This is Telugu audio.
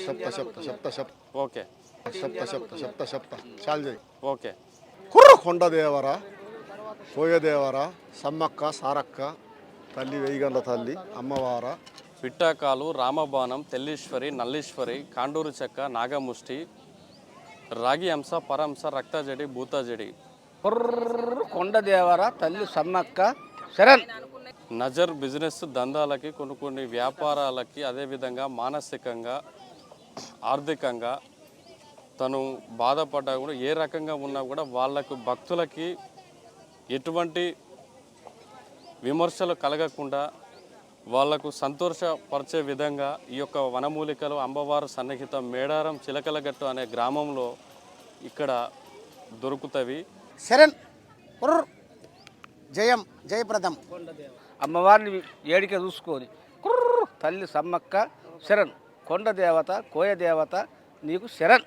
చెప్తా చెప్తా చెప్తా చెప్తా ఓకే. చెప్తా చెప్తా చెప్తా చెప్తా చాలు ఓకే. కుర్ర కొండదేవర కోయదేవర సమ్మక్క సారక్క తల్లి వెయ్యిగండ్ల తల్లి అమ్మవార. పిట్టాకాలు రామబాణం తెల్లీశ్వరి నల్లీశ్వరి కాండూరు చెక్క నాగముష్టి రాగి అంశ పరంశ రక్తజడి భూతజడి. కుర్ర కొండదేవర తల్లి సమ్మక్క శరణ్. నజర్ బిజినెస్ దందాలకి కొన్ని కొన్ని వ్యాపారాలకి అదేవిధంగా మానసికంగా ఆర్థికంగా తను బాధపడ్డా కూడా ఏ రకంగా ఉన్నా కూడా వాళ్ళకు భక్తులకి ఎటువంటి విమర్శలు కలగకుండా వాళ్ళకు సంతోషపరిచే విధంగా ఈ యొక్క వనమూలికలు అంబవారు సన్నిహిత మేడారం చిలకలగట్టు అనే గ్రామంలో ఇక్కడ దొరుకుతవి. శరణ్ కుర్ర జయం జయప్రదం. అమ్మవారిని ఏడికే చూసుకొని కుర్ర తల్లి సమ్మక్క శరణ్. కొండ దేవత కోయ దేవత నీకు శరణ్.